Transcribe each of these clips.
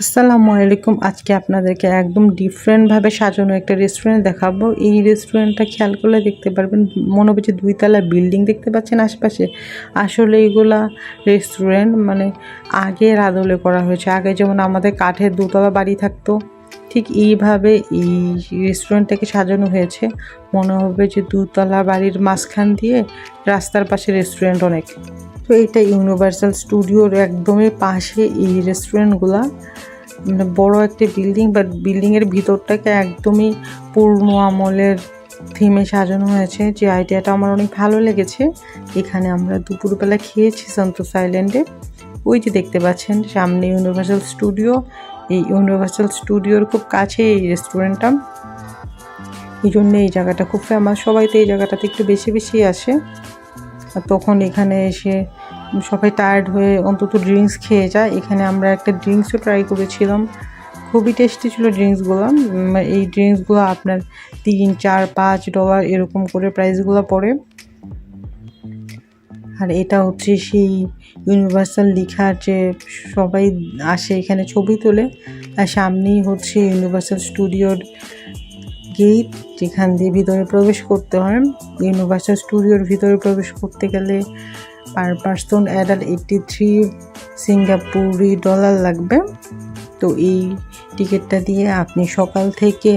আসসালামু আলাইকুম। আজকে আপনাদেরকে একদম ডিফারেন্টভাবে সাজানো একটা রেস্টুরেন্ট দেখাবো। এই রেস্টুরেন্টটা খেয়াল করলে দেখতে পারবেন, মনে হচ্ছে দুইতলা বিল্ডিং দেখতে পাচ্ছেন আশপাশে। আসলে এইগুলা রেস্টুরেন্ট মানে আগে আদলে করা হয়েছে। আগে যেমন আমাদের কাঠের দোতলা বাড়ি থাকতো, ঠিক এইভাবে এই রেস্টুরেন্টটাকে সাজানো হয়েছে। মনে হবে যে দুতলা বাড়ির মাঝখান দিয়ে রাস্তার পাশে রেস্টুরেন্ট অনেক। তো এটা ইউনিভার্সাল স্টুডিওর একদমই পাশে এই রেস্টুরেন্টগুলা মানে বড় একটা বিল্ডিং বাট বিল্ডিংয়ের ভিতরটাকে একদমই পুরনো আমলের থিমে সাজানো হয়েছে। যে আইডিয়াটা আমার অনেক ভালো লেগেছে। এখানে আমরা দুপুরবেলা খেয়েছি সন্তোষ আইল্যান্ডে ওই যে দেখতে পাচ্ছেন, সামনে ইউনিভার্সাল স্টুডিও এই ইউনিভার্সাল স্টুডিওর খুব কাছে এই রেস্টুরেন্টটা এই জন্য এই জায়গাটা খুব ফেমাস সবাই তো এই জায়গাটাতে একটু বেশি বেশি আসে। তখন এখানে এসে সবাই টায়ার্ড হয়ে অন্তত ড্রিঙ্কস খেয়ে যায়। এখানে আমরা একটা ড্রিঙ্কসও ট্রাই করেছিলাম। খুবই টেস্টি ছিল ড্রিঙ্কসগুলো এই ড্রিঙ্কসগুলো আপনার তিন, চার, পাঁচ ডলার এরকম করে প্রাইসগুলো পড়ে। আর এটা হচ্ছে সেই ইউনিভার্সাল লেখার যে সবাই আসে এখানে ছবি তোলে। আর সামনেই হচ্ছে ইউনিভার্সাল স্টুডিওর গেট, যেখান দিয়ে ভিতরে প্রবেশ করতে হয়। ইউনিভার্সাল স্টুডিওর ভিতরে প্রবেশ করতে গেলে per person adult eighty three সিঙ্গাপুরি dollar লাগবে। তো এই টিকিটটা দিয়ে আপনি সকাল থেকে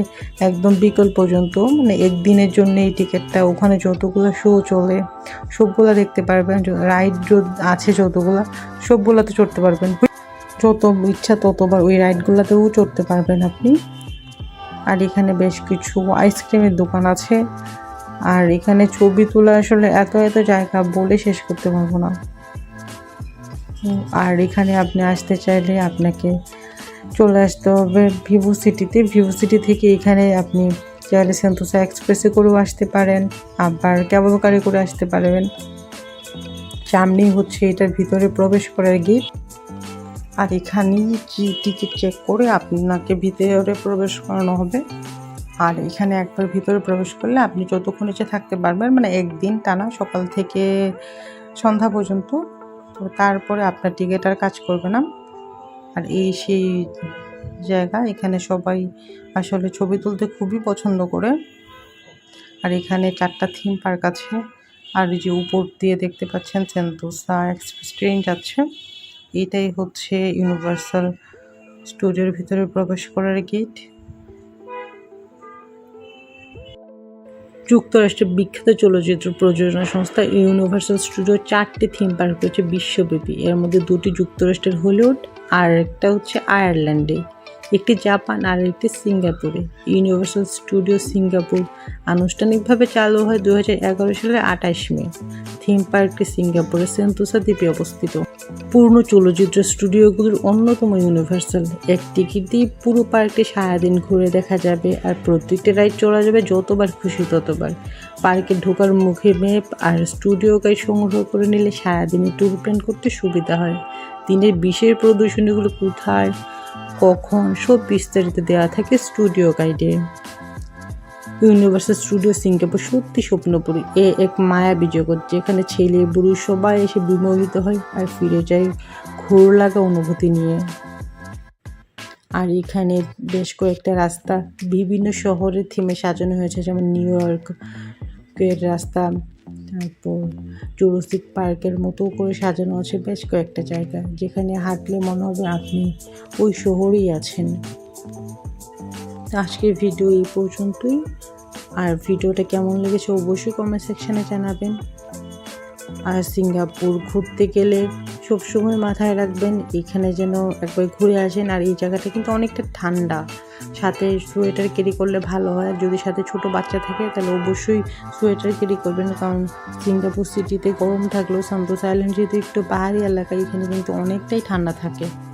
একদম বিকেল পর্যন্ত মানে একদিনের জন্য এই টিকিটটা, ওখানে যতগুলো শো চলে, সবগুলো দেখতে পারবেন। রাইড আছে যতগুলো, সবগুলোতে চড়তে পারবেন। যত ইচ্ছা ততবার ওই রাইডগুলোতেও চড়তে পারবেন আপনি। আর এখানে বেশ কিছু আইসক্রিমের দোকান আছে। আর এখানে ছবি তোলা আসলে এত এত জায়গা বলে শেষ করতে পারব না। আর এখানে আপনি আসতে চাইলে আপনাকে চলে আসতে হবে ভিভো সিটিতে। ভিভো সিটি থেকে এখানে আপনি চাইলে সেন্তোসা এক্সপ্রেসে করেও আসতে পারেন, আবার ক্যাবল কারে করে আসতে পারবেন। সামনেই হচ্ছে এটার ভিতরে প্রবেশ করার গেট আর এখানেই টিকিট চেক করে আপনাকে ভিতরে প্রবেশ করানো হবে। আর এখানে একবার ভিতরে প্রবেশ করলে আপনি যতক্ষণ ইচ্ছে থাকতে পারবেন মানে একদিন টানা সকাল থেকে সন্ধ্যা পর্যন্ত, তো তারপরে আপনার টিকিট আর কাজ করবে না। আর এই সেই জায়গা, এখানে সবাই আসলে ছবি তুলতে খুবই পছন্দ করে। আর এখানে চারটা থিম পার্ক আছে। আর যে উপর দিয়ে দেখতে পাচ্ছেন সেন্তোসা এক্সপ্রেস ট্রেন যাচ্ছে। এটাই হচ্ছে ইউনিভার্সাল স্টুডিওর ভিতরে প্রবেশ করার গেট যুক্তরাষ্ট্রের বিখ্যাত চলচ্চিত্র প্রযোজনা সংস্থা ইউনিভার্সাল স্টুডিও চারটি থিম পার্ক রয়েছে বিশ্বব্যাপী। এর মধ্যে দুটি যুক্তরাষ্ট্রের হলিউড আর একটা হচ্ছে আয়ারল্যান্ডে একটি জাপান আর একটি সিঙ্গাপুরে। ইউনিভার্সাল স্টুডিও সিঙ্গাপুর আনুষ্ঠানিকভাবে চালু হয় দু সালের আঠাশ মে। থিম পার্কটি সিঙ্গাপুরে সেন্টোসা দ্বীপে অবস্থিত। পূর্ণ চলচ্চিত্র স্টুডিওগুলোর অন্যতম ইউনিভার্সাল। এক টিকিট দিয়ে পুরো পার্কটি সারাদিন ঘুরে দেখা যাবে আর প্রত্যেকটি রাইড চলা যাবে যতবার খুশি ততবার। পার্কে ঢোকার মুখে ম্যাপ আর স্টুডিও গাইড সংগ্রহ করে নিলে সারাদিনে ট্যুর প্ল্যান করতে সুবিধা হয়। দিনের বিশেষ প্রদর্শনীগুলো কোথায়, কখন সব বিস্তারিত দেওয়া থাকে স্টুডিও গাইডে। ইউনিভার্সাল স্টুডিও সিঙ্গাপুর সত্যি স্বপ্নপুরী এ এক মায়াবী জগৎ যেখানে ছেলে, বুড়ো সবাই এসে বিমোহিত হয় আর ফিরে যায় ঘোর লাগা অনুভূতি নিয়ে। আর এখানে বেশ কয়েকটা রাস্তা, বিভিন্ন শহরের থিমে সাজানো হয়েছে, যেমন নিউ ইয়র্কের রাস্তা, তারপর জুরসিক পার্কের মতো করে সাজানো আছে বেশ কয়েকটা জায়গা, যেখানে হাঁটলে মনে হবে আপনি ওই শহরেই আছেন। আজকের ভিডিও এই পর্যন্তই। আর ভিডিওটা কেমন লেগেছে অবশ্যই কমেন্ট সেকশানে জানাবেন। আর সিঙ্গাপুর ঘুরতে গেলে সবসময় মাথায় রাখবেন, এখানে যেন একবার ঘুরে আসেন। আর এই জায়গাটা কিন্তু অনেকটা ঠান্ডা। সাথে সোয়েটার ক্যারি করলে ভালো হয়। যদি সাথে ছোট বাচ্চা থাকে, তাহলে অবশ্যই সোয়েটার ক্যারি করবেন। কারণ সিঙ্গাপুর সিটিতে গরম থাকলেও সান্তোস আইল্যান্ড যেহেতু একটু পাহাড়ি এলাকা, এখানে কিন্তু অনেকটাই ঠান্ডা থাকে।